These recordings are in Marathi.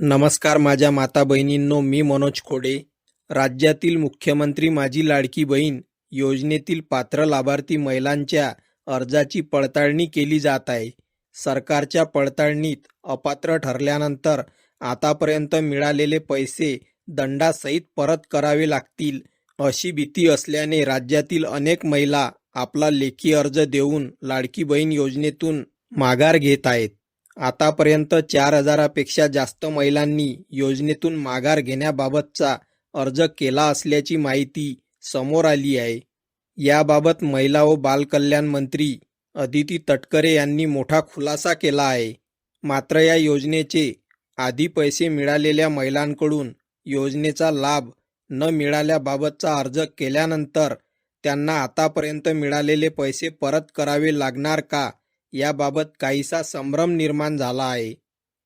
नमस्कार माझ्या माता बहिणींनो मी मनोज खोडे. राज्यातील मुख्यमंत्री माझी लाडकी बहीण योजनेतील पात्र लाभार्थी महिलांच्या अर्जाची पडताळणी केली जात आहे. सरकारच्या पडताळणीत अपात्र ठरल्यानंतर आतापर्यंत मिळालेले पैसे दंडासहित परत करावे लागतील अशी भीती असल्याने राज्यातील अनेक महिला आपला लेखी अर्ज देऊन लाडकी बहीण योजनेतून माघार घेत आहेत. आतापर्यंत चार हजारापेक्षा जास्त महिलांनी योजनेतून माघार घेण्याबाबतचा अर्ज केला असल्याची माहिती समोर आली आहे. याबाबत महिला व बालकल्याण मंत्री अदिती तटकरे यांनी मोठा खुलासा केला आहे. मात्र या योजनेचे आधी पैसे मिळालेल्या महिलांकडून योजनेचा लाभ न मिळाल्याबाबतचा अर्ज केल्यानंतर त्यांना आतापर्यंत मिळालेले पैसे परत करावे लागणार का याबाबत काहीसा संभ्रम निर्माण झाला आहे.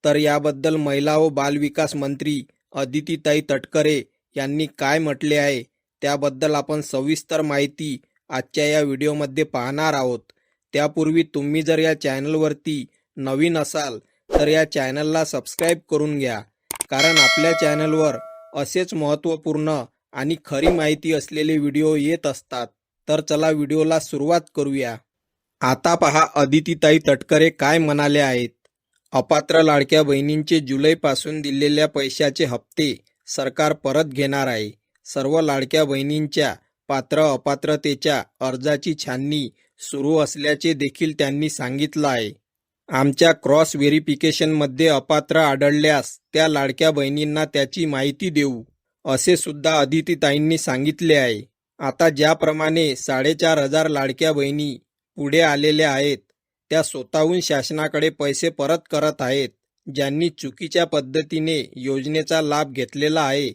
तर याबद्दल महिला व बालविकास मंत्री अदितीताई तटकरे यांनी काय म्हटले आहे त्याबद्दल आपण सविस्तर माहिती आजच्या या व्हिडिओमध्ये पाहणार आहोत. त्यापूर्वी तुम्ही जर या चॅनलवरती नवीन असाल तर या चॅनलला सबस्क्राईब करून घ्या. कारण आपल्या चॅनलवर असेच महत्त्वपूर्ण आणि खरी माहिती असलेले व्हिडिओ येत असतात. तर चला व्हिडिओला सुरुवात करूया. आता पहा अदितीताई तटकरे काय म्हणाले आहेत. अपात्र लाडक्या बहिणींचे जुलैपासून दिलेल्या पैशाचे हप्ते सरकार परत घेणार आहे. सर्व लाडक्या बहिणींच्या पात्र अपात्रतेच्या अर्जाची छाननी सुरू असल्याचे देखील त्यांनी सांगितलं आहे. आमच्या क्रॉस व्हेरिफिकेशनमध्ये अपात्र आढळल्यास त्या लाडक्या बहिणींना त्याची माहिती देऊ असे सुद्धा अदितीताईंनी सांगितले आहे. आता ज्याप्रमाणे साडेचार हजार लाडक्या बहिणी पुढे आलेल्या आहेत. त्या स्वतःहून शासनाकडे पैसे परत करत आहेत. ज्यांनी चुकीच्या पद्धतीने योजनेचा लाभ घेतलेला आहे.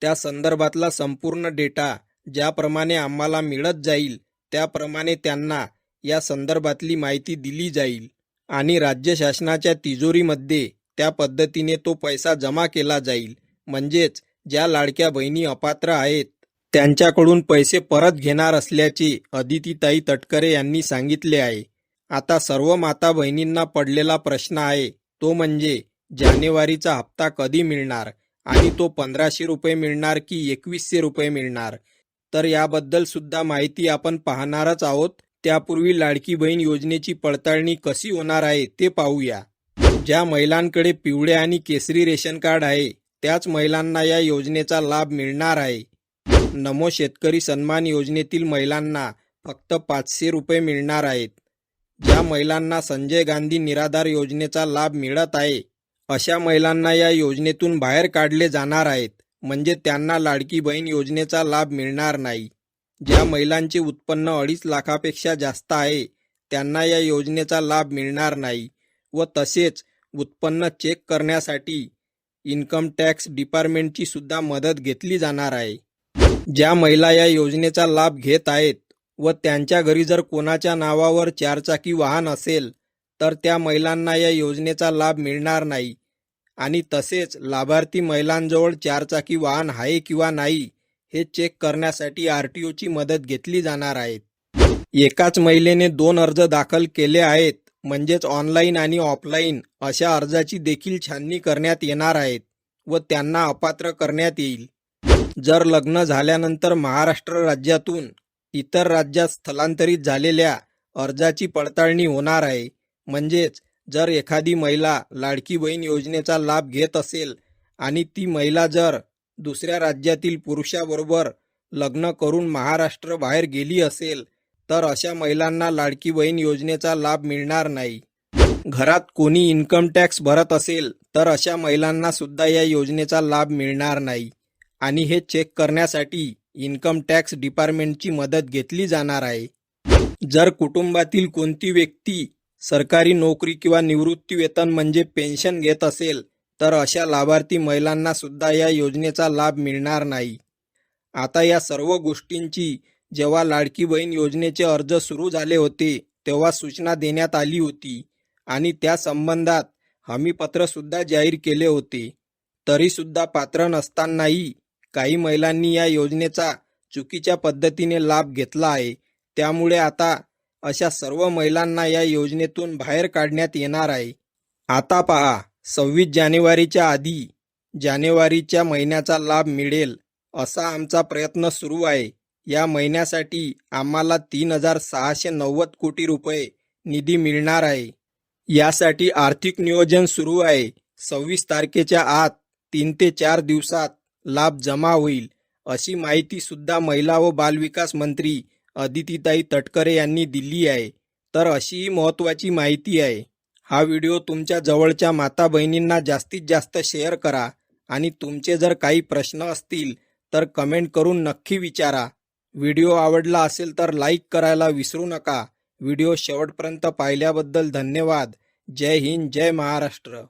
त्या संदर्भातला संपूर्ण डेटा ज्याप्रमाणे आम्हाला मिळत जाईल त्याप्रमाणे त्यांना या संदर्भातली माहिती दिली जाईल. आणि राज्य शासनाच्या तिजोरीमध्ये त्या पद्धतीने तो पैसा जमा केला जाईल. म्हणजेच ज्या लाडक्या बहिणी अपात्र आहेत त्यांच्याकडून पैसे परत घेणार असल्याचे अदितीताई तटकरे यांनी सांगितले आहे. आता सर्व माता बहिणींना पडलेला प्रश्न आहे तो म्हणजे जानेवारीचा हप्ता कधी मिळणार आणि तो पंधराशे रुपये मिळणार की एकवीसशे रुपये मिळणार? तर याबद्दल सुद्धा माहिती आपण पाहणारच आहोत. त्यापूर्वी लाडकी बहीण योजनेची पडताळणी कशी होणार आहे ते पाहूया. ज्या महिलांकडे पिवळे आणि केसरी रेशन कार्ड आहे त्याच महिलांना या योजनेचा लाभ मिळणार आहे. नमो शेतकरी सन्मान योजनेतील महिलांना फक्त पाचशे रुपये मिळणार आहेत. ज्या महिलांना संजय गांधी निराधार योजनेचा लाभ मिळत आहे अशा महिलांना या योजनेतून बाहेर काढले जाणार आहेत. म्हणजे त्यांना लाडकी बहीण योजनेचा लाभ मिळणार नाही. ज्या महिलांचे उत्पन्न अडीच लाखापेक्षा जास्त आहे त्यांना या योजनेचा लाभ मिळणार नाही व तसेच उत्पन्न चेक करण्यासाठी इन्कम टॅक्स डिपार्टमेंटची सुद्धा मदत घेतली जाणार आहे. ज्या महिला या योजनेचा लाभ घेत आहेत व त्यांच्या घरी जर कोणाच्या नावावर चारचाकी वाहन असेल तर त्या महिलांना या योजनेचा लाभ मिळणार नाही. आणि तसेच लाभार्थी महिलांजवळ चारचाकी वाहन आहे किंवा नाही हे चेक करण्यासाठी आर टी ओची मदत घेतली जाणार आहे. एकाच महिलेने दोन अर्ज दाखल केले आहेत म्हणजेच ऑनलाईन आणि ऑफलाईन अशा अर्जाची देखील छाननी करण्यात येणार आहेत व त्यांना अपात्र करण्यात येईल. जर लग्न झाल्यानंतर महाराष्ट्र राज्यातून इतर राज्यात स्थलांतरित झालेल्या अर्जाची पडताळणी होणार आहे. म्हणजेच जर एखादी महिला लाडकी बहीण योजनेचा लाभ घेत असेल आणि ती महिला जर दुसऱ्या राज्यातील पुरुषाबरोबर लग्न करून महाराष्ट्र बाहेर गेली असेल तर अशा महिलांना लाडकी बहीण योजनेचा लाभ मिळणार नाही. घरात कोणी इन्कम टॅक्स भरत असेल तर अशा महिलांना सुद्धा या योजनेचा लाभ मिळणार नाही. आणि हे चेक करण्यासाठी इन्कम टॅक्स डिपार्टमेंटची मदत घेतली जाणार आहे. जर कुटुंबातील कोणती व्यक्ती सरकारी नोकरी किंवा निवृत्ती वेतन म्हणजे पेन्शन घेत असेल तर अशा लाभार्थी महिलांना सुद्धा या योजनेचा लाभ मिळणार नाही. आता या सर्व गोष्टींची जेव्हा लाडकी बहीण योजनेचे अर्ज सुरू झाले होते तेव्हा सूचना देण्यात आली होती आणि त्या संबंधात हमीपत्र सुद्धा जाहीर केले होते. तरीसुद्धा पात्र नसतानाही काही महिलांनी या योजनेचा चुकीच्या पद्धतीने लाभ घेतला आहे. त्यामुळे आता अशा सर्व महिलांना या योजनेतून बाहेर काढण्यात येणार आहे. आता पहा सव्वीस जानेवारीच्या आधी जानेवारीच्या महिन्याचा लाभ मिळेल असा आमचा प्रयत्न सुरू आहे. या महिन्यासाठी आम्हाला तीन हजार सहाशे नव्वद कोटी रुपये निधी मिळणार आहे. यासाठी आर्थिक नियोजन सुरू आहे. सव्वीस तारखेच्या आत तीन ते चार दिवसात लाभ जमा होईल अशी माहिती सुद्धा महिला व बालविकास मंत्री अदितीताई तटकरे यांनी दिली आहे. तर अशीही महत्त्वाची माहिती आहे. हा व्हिडिओ तुमच्या जवळच्या माता बहिणींना जास्तीत जास्त शेअर करा आणि तुमचे जर काही प्रश्न असतील तर कमेंट करून नक्की विचारा. व्हिडिओ आवडला असेल तर लाईक करायला विसरू नका. व्हिडिओ शेवटपर्यंत पाहिल्याबद्दल धन्यवाद. जय हिंद जय महाराष्ट्र.